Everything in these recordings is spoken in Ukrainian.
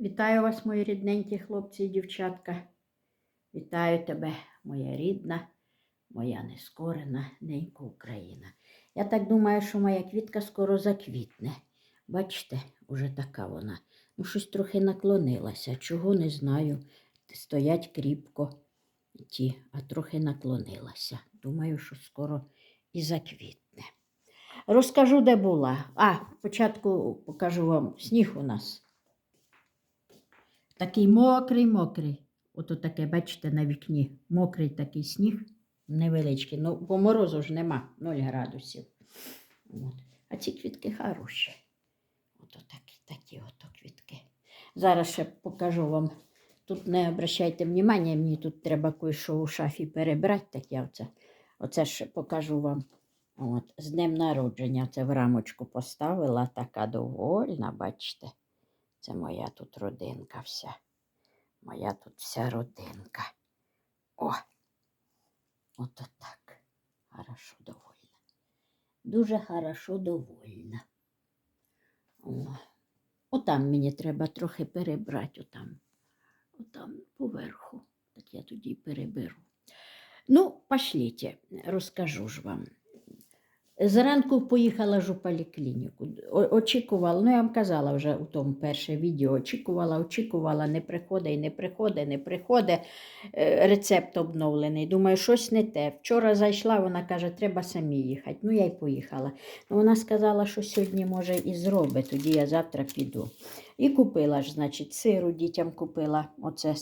Вітаю вас, мої рідненькі хлопці і дівчатка. Вітаю тебе, моя рідна, моя нескорена ненька Україна. Я так думаю, що моя квітка скоро заквітне. Бачите, уже така вона. Ну, щось трохи наклонилася. Чого не знаю. Стоять кріпко ті, а трохи наклонилася. Думаю, що скоро і заквітне. Розкажу, де була. А, спочатку покажу вам сніг у нас. Такий мокрий, мокрий. Ото таке, бачите, на вікні. Мокрий такий сніг, невеличкий. Ну, бо морозу ж нема 0 градусів. От. А ці квітки хороші. Ото такі, такі ото квітки. Зараз ще покажу вам. Тут не обращайте внимання, мені тут треба кое-що у шафі перебрати, так я оце, оце ще покажу вам. От, з днем народження це в рамочку поставила, така довольна, бачите. Це моя тут родинка вся. Моя тут вся родинка. О! Ото так. Хорошо довольна. Дуже хорошо довольна. О. Отам мені треба трохи перебрати, отам. Отам поверху. Так я тоді переберу. Ну, пошліть, розкажу ж вам. Зранку поїхала ж у поліклініку. Очікувала, ну я вам казала вже у тому перше відео, очікувала, очікувала, не приходить, не приходить, не приходить. Е, Рецепт обновлений. Думаю, щось не те. Вчора зайшла, вона каже, треба самі їхати. Ну, я й поїхала. Ну, вона сказала, що сьогодні, може, і зробить, тоді я завтра піду. І купила ж, значить, сиру дітям купила. Оце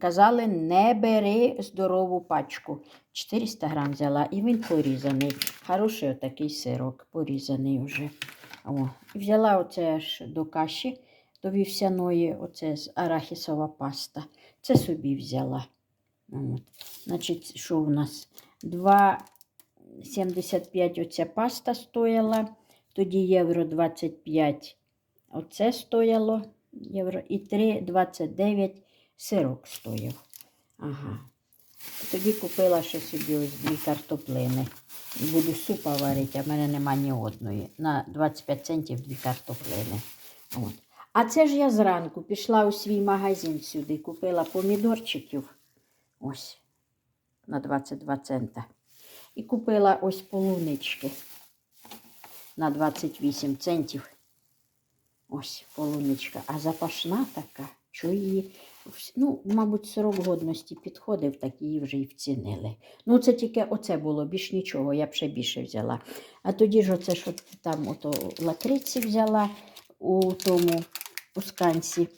казали, не бери здорову пачку. 400 грам взяла, і він порізаний. Хороший отакий сирок, порізаний вже. О. І взяла оце ж до каші, до вівсяної, оце з арахісова паста. Це собі взяла. От. Значить, що у нас? 2,75 оця паста стояла, тоді євро 25 оце стояло євро, і 3,29 сирок стояв. Ага. Тоді купила ще собі ось дві картоплини. Буду супа варити, а в мене нема ні одної. На 25 центів дві картоплини. От. А це ж я зранку пішла у свій магазин сюди, купила помідорчиків. Ось на 22 цента. І купила ось полунички на 28 центів. Ось полуничка. А запашна така, що її, ну, мабуть, срок годності підходив, так її вже і вцінили. Ну, це тільки оце було, більш нічого, я б ще більше взяла. А тоді ж оце, що там ото лакриці взяла у тому, у сканці.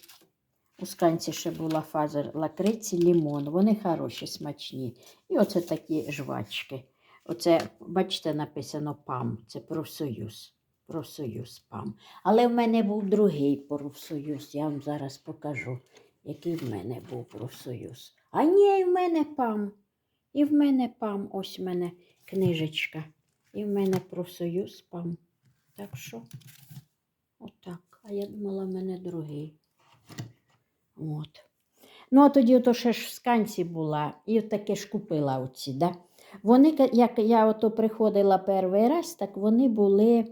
У сканці ще була фаза лакриці, лімон. Вони хороші, смачні. І оце такі жвачки. Оце, бачите, написано ПАМ, це профсоюз. Профсоюз ПАМ. Але в мене був другий профсоюз. Я вам зараз покажу, який в мене був профсоюз. А ні, і в мене ПАМ. І в мене ПАМ, ось в мене книжечка. І в мене профсоюз ПАМ. Так що, отак. А я думала, в мене другий. От. Ну, а тоді ото ще ж в сканці була, і таке ж купила оці, да? Вони, як я ото приходила перший раз, так вони були,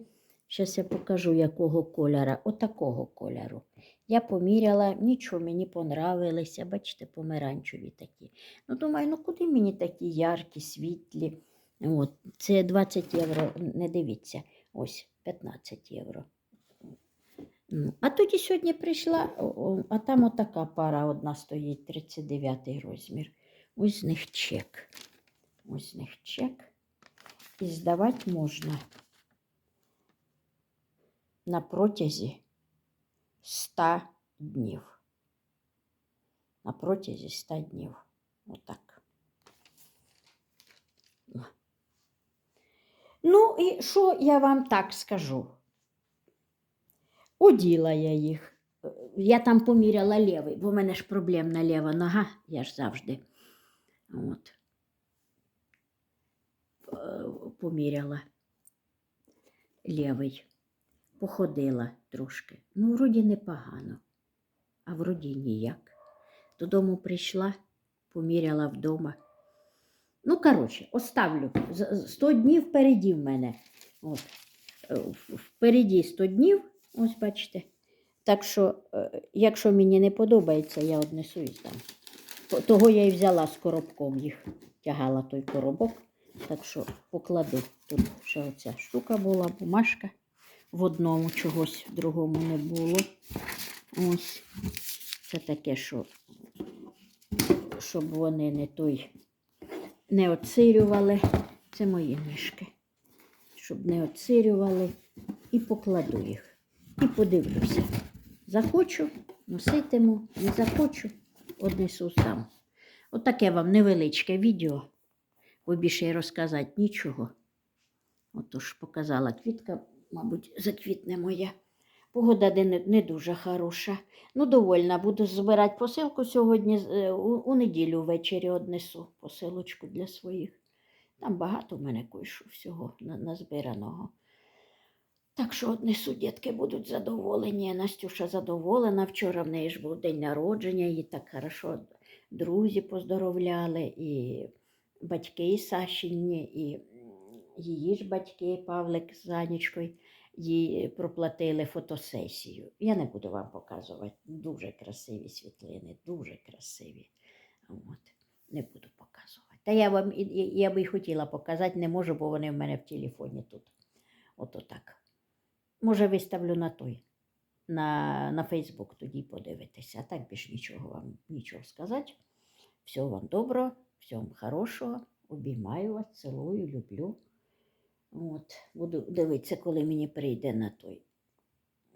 зараз я покажу, якого кольора, отакого кольору. Я поміряла, нічого, мені понравилися, бачите, помаранчеві такі. Ну, думаю, ну куди мені такі яркі, світлі? От, це 20 євро, не дивіться, ось 15 євро. Ну, А тоді сьогодні прийшла, а там отака пара одна стоїть, 39 розмір. Ось з них чек. Ось з них чек. І здавати можна на протязі 100 днів. На протязі 100 днів. Отак. Ну, і що я вам так скажу? Оділа я їх. Я там поміряла лівий, бо в мене ж проблемна ліва нога, я ж завжди. От. Е, Поміряла лівий. Походила трошки. Ну, вроді непогано, а вроді ніяк. Додому прийшла, поміряла вдома. Ну, коротше, оставлю. З- з- 100 днів впереді в мене. От. Е, Впереді 100 днів, ось бачите. Так що, е, якщо мені не подобається, я однесу і. По- Того я і взяла з коробком їх, тягала той коробок. Так що покладу. Тут ще оця штука була, бумажка. В одному чогось, в другому не було. Ось. Це таке, що щоб вони не той не оцирювали. Це мої мішки. Щоб не оцирювали. І покладу їх. І подивлюся. Захочу, носитиму, не захочу, однесу сам. Отаке вам невеличке відео, бо більше розказати нічого. Отож, показала квітка, мабуть, заквітне моя. Погода не, дуже хороша. Ну, довольна. Буду збирати посилку сьогодні. е, У, у неділю ввечері однесу посилочку для своїх. Там багато в мене кое-що всього назбираного. Так що однесу, дітки будуть задоволені. Настюша задоволена. Вчора в неї ж був день народження, її так хорошо друзі поздоровляли, і батьки і м, її ж батьки Павлик з Анічкою їй проплатили фотосесію. Я не буду вам показувати. Дуже красиві світлини, дуже красиві. От. Не буду показувати. Та я вам і- і- я би й хотіла показати, не можу, бо вони в мене в телефоні тут. Ото так. Може, виставлю на той, на, на Фейсбук, тоді подивитися. А так більш нічого вам нічого сказати. Всього вам доброго, всього вам хорошого. Обіймаю вас, цілую, люблю. От, буду дивитися, коли мені прийде на той.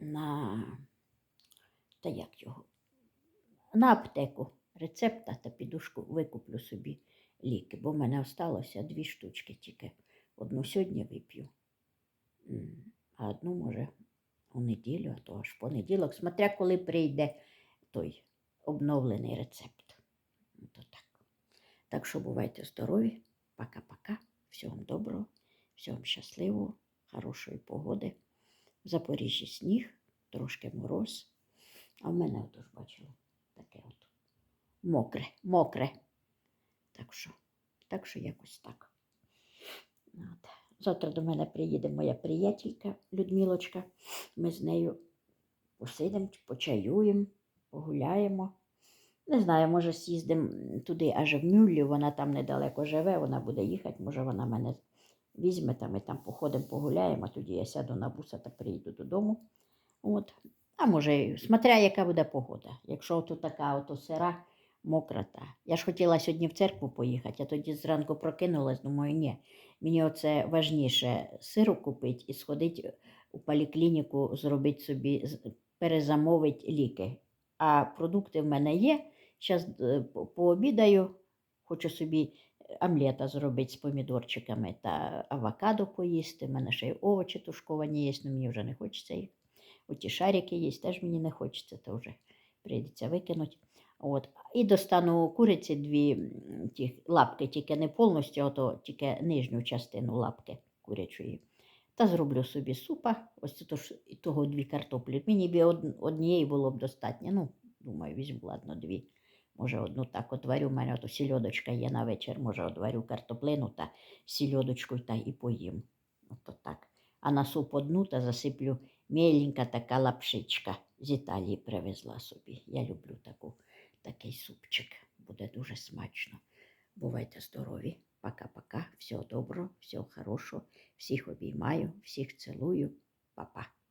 На та як його? На аптеку рецепта та підушку викуплю собі ліки, бо в мене осталося дві штучки тільки. Одну сьогодні вип'ю, а одну, може, у неділю, а то аж понеділок, смотря коли прийде той обновлений рецепт. То так. так що бувайте здорові. Пока-пока. Всього вам доброго, всього вам щасливого, хорошої погоди. В Запоріжжі сніг, трошки мороз. А в мене отож бачили таке от мокре, мокре. Так що, так що якось так. От. Завтра до мене приїде моя приятелька Людмилочка. Ми з нею посидимо, почаюємо, погуляємо. Не знаю, може, з'їздимо туди аж в Мюллі, вона там недалеко живе, вона буде їхати, може, вона мене візьме, та ми там походимо, погуляємо, а тоді я сяду на буса та приїду додому. От. А може, смотря яка буде погода. Якщо тут така ото сира, мокра та. Я ж хотіла сьогодні в церкву поїхати, а тоді зранку прокинулась, думаю, ні, мені оце важніше сиру купити і сходити у поліклініку, зробити собі, перезамовити ліки. А продукти в мене є. Зараз пообідаю, хочу собі омлета зробити з помідорчиками та авокадо поїсти. У мене ще й овочі тушковані є, але мені вже не хочеться їх. Оті шарики є, теж мені не хочеться, то вже прийдеться викинути. От. І достану куриці дві ті лапки, тільки не повністю, а то тільки нижню частину лапки курячої. Та зроблю собі супа, ось це то і того дві картоплі. Мені б од- однієї було б достатньо. Ну, думаю, візьму, ладно, дві. Може, одну так от варю, у мене ото сільодочка є на вечір, може, одварю картоплину та сільодочку та і поїм. Ото так. А на суп одну та засиплю міленька така лапшичка з Італії привезла собі. Я люблю таку, такий супчик. Буде дуже смачно. Бувайте здорові. Пока-пока. Всього доброго, всього хорошого. Всіх обіймаю, всіх цілую. Па-па.